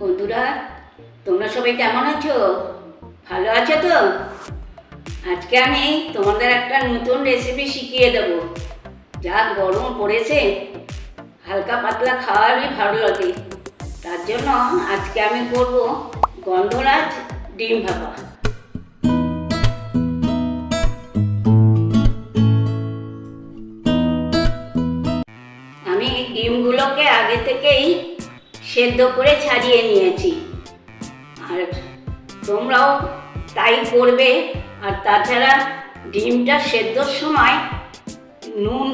বন্ধুরা, তোমরা সবাই কেমন আছো? ভালো আছো তো? আজকে আমি তোমাদের একটা নতুন রেসিপি শিখিয়ে দেব। যা গরম পড়েছে, হালকা পাতলা খাওয়ারই ভালো লাগে। তার জন্য আজকে আমি করব গন্ধরাজ ডিম ভাপা। সেদ্ধ করে ছাড়িয়ে নিয়েছি। আর তোমরাও তাই করবে। আর তাছাড়া ডিমটা সেদ্ধর সময় নুন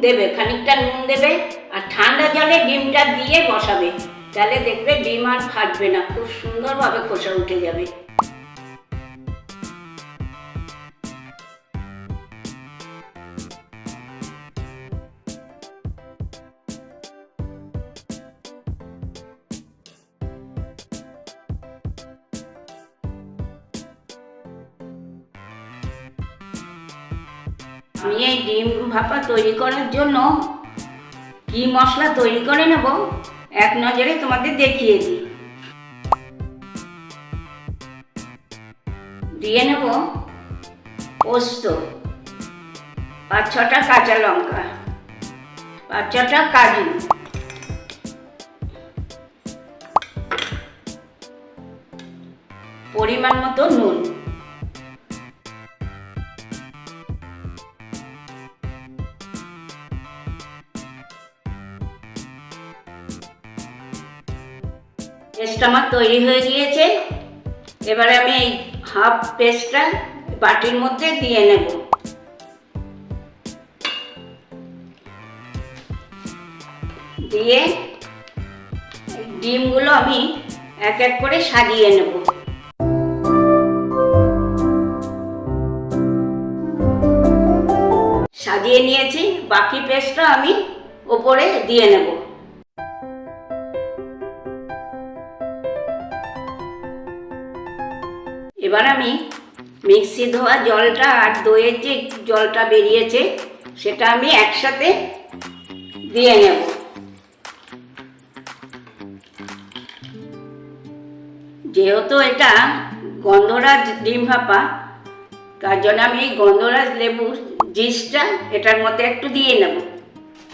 দেবে, খানিকটা নুন দেবে আর ঠান্ডা জলে ডিমটা দিয়ে বসাবে। তাহলে দেখবে ডিম আর ফাটবে না, খুব সুন্দরভাবে খোসা উঠে যাবে। আমি এই ডিম ভাপা তৈরি করার জন্য কি মশলা তৈরি করে নেব? এক নজরে তোমাদের দেখিয়ে দিই। দিয়ে নেব পোস্ত, পাঁচ ছটা কাঁচা লঙ্কা, পাঁচ ছটা কাজু। পরিমাণ মতো নুন। পেস্ট আমার তৈরি হয়ে গিয়েছে। এবারে আমি এই হাফ পেস্টটা বাটির মধ্যে দিয়ে নেব। দিয়ে ডিমগুলো আমি এক এক করে সাজিয়ে নেব। সাজিয়ে নিয়েছি, বাকি পেস্টটা আমি ওপরে দিয়ে নেব। এবার আমি মিক্সি ধোয়া জলটা আর দইয়ের যে জলটা বেরিয়েছে, সেটা আমি একসাথে দিয়ে নেব। যেহেতু এটা গন্ধরাজ ডিম ভাপা, তার জন্য আমি এই গন্ধরাজ লেবুর জিসটা এটার মধ্যে একটু দিয়ে নেব।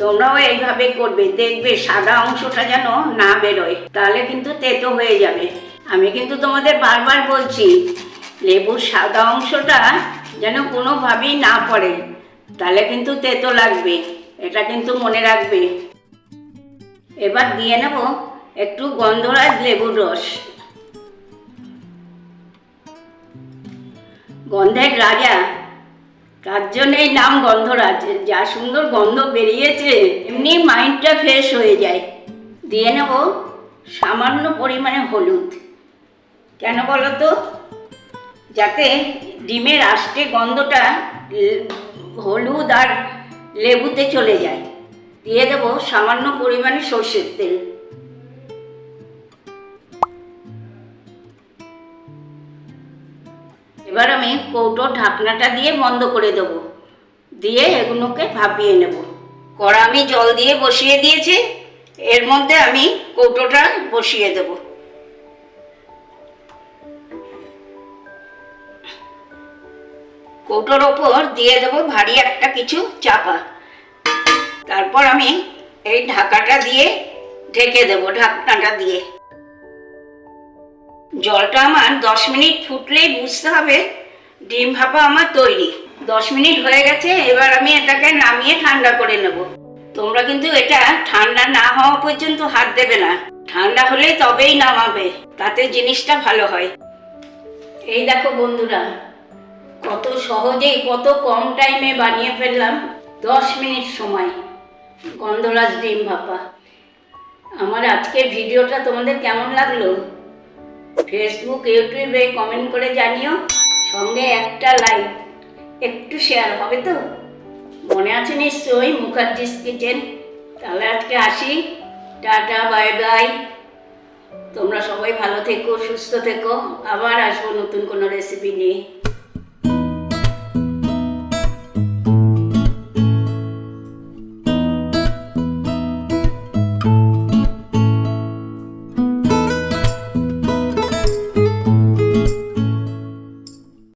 তোমরাও এইভাবে করবে, দেখবে সাদা অংশটা যেন না বেরোয়। তাহলে কিন্তু তেতো হয়ে যাবে। আমি কিন্তু তোমাদের বারবার বলছি, লেবুর সাদা অংশটা যেন কোনোভাবেই না পড়ে, তাহলে কিন্তু তেতো লাগবে, এটা কিন্তু মনে রাখবে। এবার দিয়ে নেব একটু গন্ধরাজ লেবুর রস। গন্ধের রাজা তার জন্যই নাম গন্ধরাজ। যা সুন্দর গন্ধ বেরিয়েছে, এমনি মাইন্ডটা ফ্রেশ হয়ে যায়। দিয়ে নেব সামান্য পরিমাণে হলুদ। কেন বলো তো যাতে ডিমের আষ্টে গন্ধটা হলুদ আর লেবুতে চলে যায়। দিয়ে দেবো সামান্য পরিমাণে সর্ষের তেল। এবার আমি কৌটো ঢাকনাটা দিয়ে বন্ধ করে দেবো। দিয়ে এগুলোকে ভাপিয়ে নেব। কড়া আমি জল দিয়ে বসিয়ে দিয়েছি। এর মধ্যে আমি কৌটোটা বসিয়ে দেবো। কৌটোর ওপর দিয়ে দেবো ভারী একটা কিছু চাপা। তারপর আমি এই ঢাকাটা দিয়ে ঢেকে দেবো ঢাকনাটা দিয়ে। জলটা আমার দশ মিনিট ফুটলেই বুঝতে হবে। ডিম ভাপা আমার তৈরি। দশ মিনিট হয়ে গেছে, এবার আমি এটাকে নামিয়ে ঠান্ডা করে নেব। তোমরা কিন্তু এটা ঠান্ডা না হওয়া পর্যন্ত হাত দেবে না। ঠান্ডা হলে তবেই নামাবে, তাতে জিনিসটা ভালো হয়। এই দেখো বন্ধুরা, কত সহজেই, কত কম টাইমে বানিয়ে ফেললাম। দশ মিনিট সময়, গন্ধরাজ ডিম ভাপা। আমার আজকের ভিডিওটা তোমাদের কেমন লাগল? ফেসবুক ইউটিউবে কমেন্ট করে জানিও। সঙ্গে একটা লাইক একটু শেয়ার হবে তো? মনে আছে নিশ্চয়ই মুখার্জিস কিচেন তাহলে আজকে আসি। টাটা বাই বাই তোমরা সবাই ভালো থেকো, সুস্থ থেকো। আবার আসব নতুন কোনো রেসিপি নিয়ে।